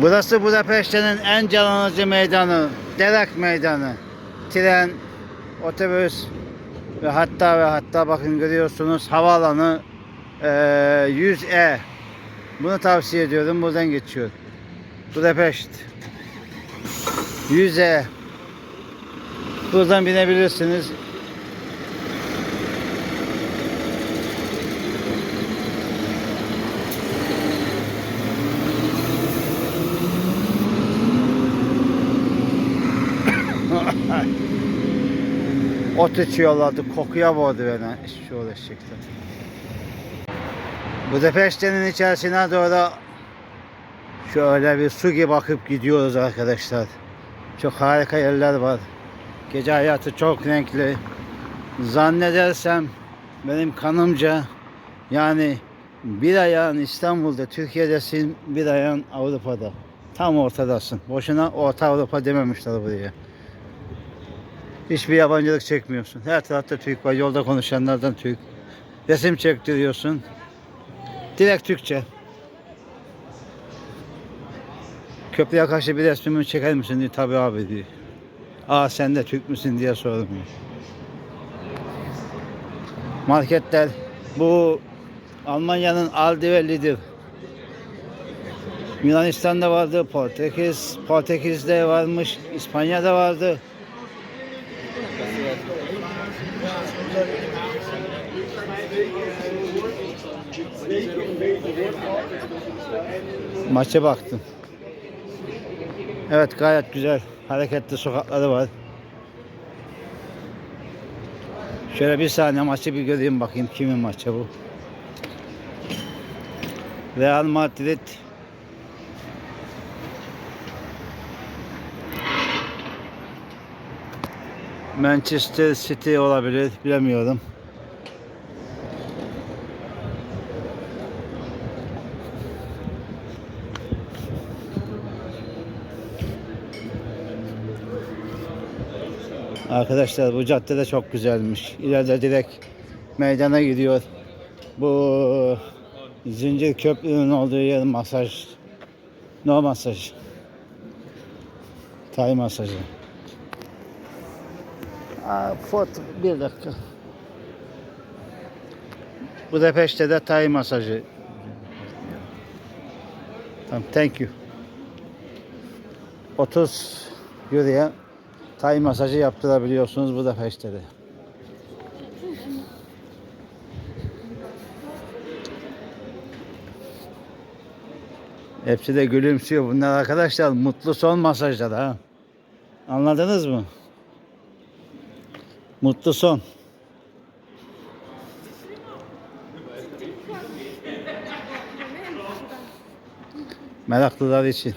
Burası Budapeşte'nin en canlıcı meydanı. Derek Meydanı. Tren, otobüs ve hatta ve hatta bakın görüyorsunuz havaalanı eee 100E. Bunu tavsiye ediyorum. Buradan geçiyor. Budapeşt. 100E. Buradan binebilirsiniz. Ot içiyorlardı. Kokuya boğdu beni. Şu uğraşacaklar. Budapeşte'nin içerisine doğru şöyle bir su gibi akıp gidiyoruz arkadaşlar. Çok harika yerler var. Gece hayatı çok renkli. Zannedersem benim kanımca yani bir ayağın İstanbul'da, Türkiye'desin, bir ayağın Avrupa'da. Tam ortadasın. Boşuna Orta Avrupa dememişler buraya. Hiçbir yabancılık çekmiyorsun. Her tarafta Türk var. Yolda konuşanlardan Türk. Resim çektiriyorsun. Direkt Türkçe. Köprüye karşı bir resmimi çeker misin diyor. Tabii abi diyor. Aa sen de Türk müsün diye sordum. Marketler bu Almanya'nın Aldi ve Lidl. Yunanistan'da vardı, Portekiz, Portekiz'de varmış, İspanya'da vardı. Maça baktım. Evet gayet güzel. Hareketli sokakları var. Şöyle bir saniye maçı bir göreyim bakayım kimin maçı bu. Real Madrid Manchester City olabilir bilemiyorum. Arkadaşlar bu cadde de çok güzelmiş. İleride direkt meydana gidiyor. Bu zincir köprünün olduğu yer masaj. No masaj. Tay masajı. Aa, foto bir dakika. Budapeşte de Tay masajı. Tamam, thank you. 30 euroya Tay masajı yaptırabiliyorsunuz Budapeşte'de. Hepsi de gülümsüyor. Bunlar arkadaşlar mutlu son masajlar ha. Anladınız mı? Mutlu son. Meraklılar için.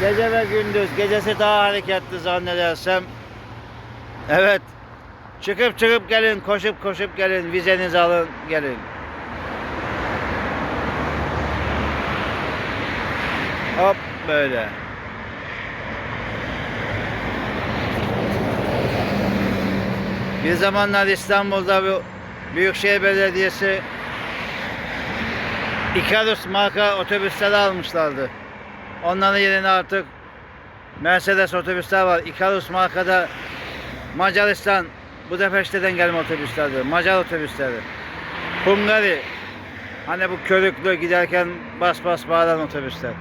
Gece ve gündüz. Gecesi daha hareketli zannedersem. Evet. Çıkıp çıkıp gelin, koşup koşup gelin, vizenizi alın, gelin. Hop böyle. Bir zamanlar İstanbul'da bu Büyükşehir Belediyesi Icarus marka otobüsleri almışlardı. Onların yerine artık Mercedes otobüsler var. Icarus markada Macaristan Budapeşte'den gelme otobüslerdi. Macar otobüsleri. Hungari. Hani bu körüklü giderken bas bas bağıran otobüsler.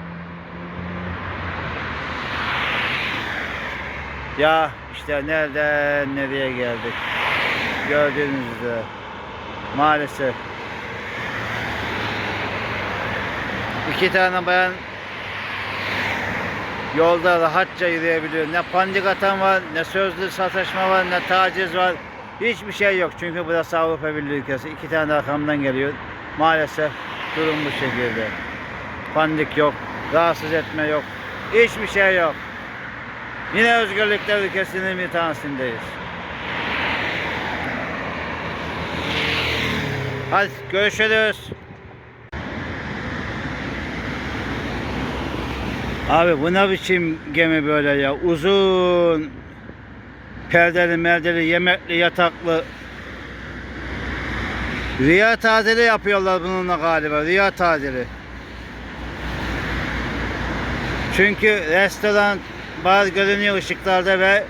Ya işte nereden nereye geldik. Gördüğünüz üzere. Maalesef. İki tane bayan yolda rahatça yürüyebiliyor. Ne pandik atan var, ne sözlü sataşma var, ne taciz var. Hiçbir şey yok. Çünkü burası Avrupa Birliği ülkesi. İki tane arkamdan geliyor. Maalesef durum bu şekilde. Pandik yok, rahatsız etme yok. Hiçbir şey yok. Yine özgürlükler ülkesinin bir tanesindeyiz. Hadi görüşürüz. Abi bu ne biçim gemi böyle ya? Uzun perdeli merdeli yemekli yataklı Rüya tadili yapıyorlar bununla galiba. Rüya tadili. Çünkü restoran, bar görünüyor ışıklarda ve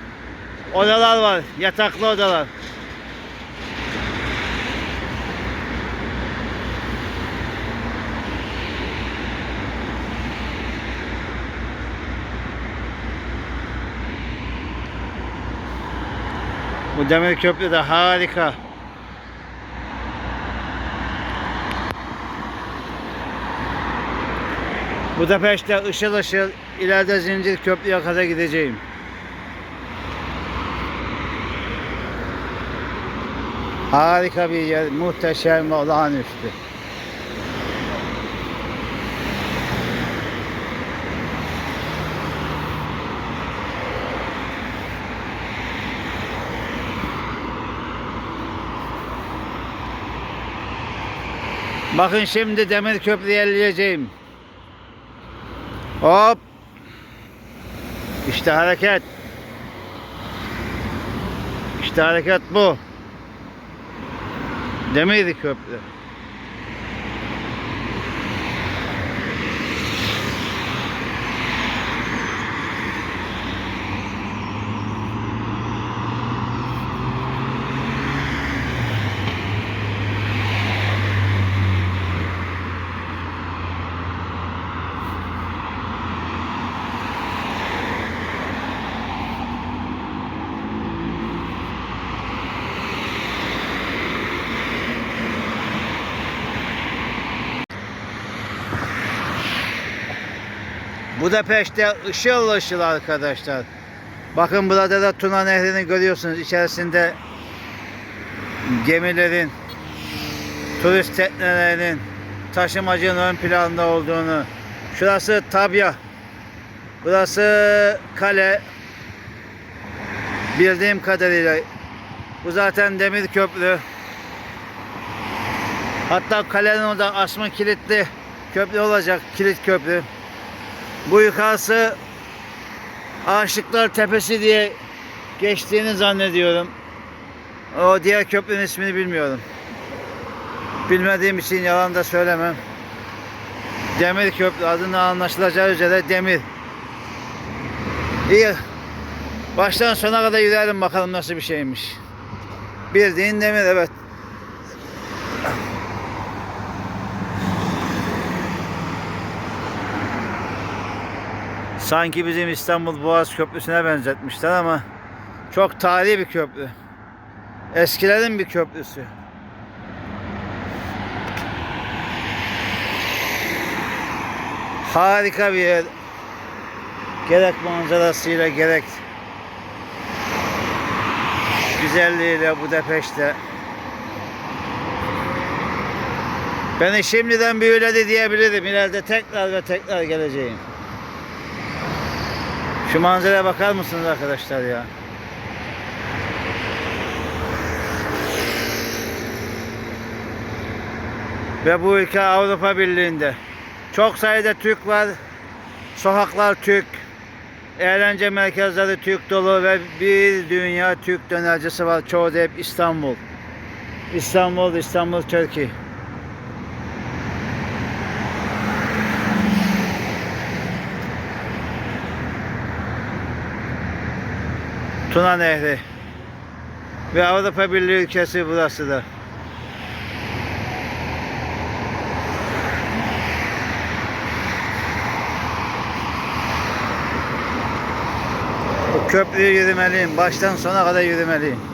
odalar var. Yataklı odalar. Bu demir köprü de harika. Budapeşte ışıl ışıl ileride zincir köprüye kadar gideceğim. Harika bir yer, muhteşem ve olağanüstü. Bakın şimdi demir köprüyü elleyeceğim. Hop. İşte hareket. İşte hareket bu. Demir köprü. Budapeşte ışıl ışıl arkadaşlar. Bakın burada da Tuna Nehri'ni görüyorsunuz. İçerisinde gemilerin, turist teknelerinin, taşımacının ön planda olduğunu. Şurası Tabya. Burası kale. Bildiğim kadarıyla. Bu zaten demir köprü. Hatta kalenin orada asma kilitli köprü olacak. Kilit köprü. Bu yukarısı Aşıklar Tepesi diye geçtiğini zannediyorum. O diğer köprünün ismini bilmiyorum. Bilmediğim için yalan da söylemem. Demir Köprü adından anlaşılacağı üzere demir. İyi. Baştan sona kadar yürüyelim bakalım nasıl bir şeymiş. Bildiğin demir evet. Sanki bizim İstanbul Boğaz Köprüsü'ne benzetmişler ama çok tarihi bir köprü. Eskilerin bir köprüsü. Harika bir yer. Gerek manzarasıyla gerek güzelliğiyle Budapeşte. Beni şimdiden büyüledi diyebilirim. İleride tekrar ve tekrar geleceğim. Şu manzaraya bakar mısınız arkadaşlar ya? Ve bu ülke Avrupa Birliği'nde. Çok sayıda Türk var. Sokaklar Türk. Eğlence merkezleri Türk dolu ve bir dünya Türk dönercisi var. Çoğu da hep İstanbul. İstanbul, İstanbul, Türkiye. Tuna Nehri. Ve Avrupa Birliği ülkesi burası da. Bu köprüyü yürümeliyim. Baştan sona kadar yürümeliyim.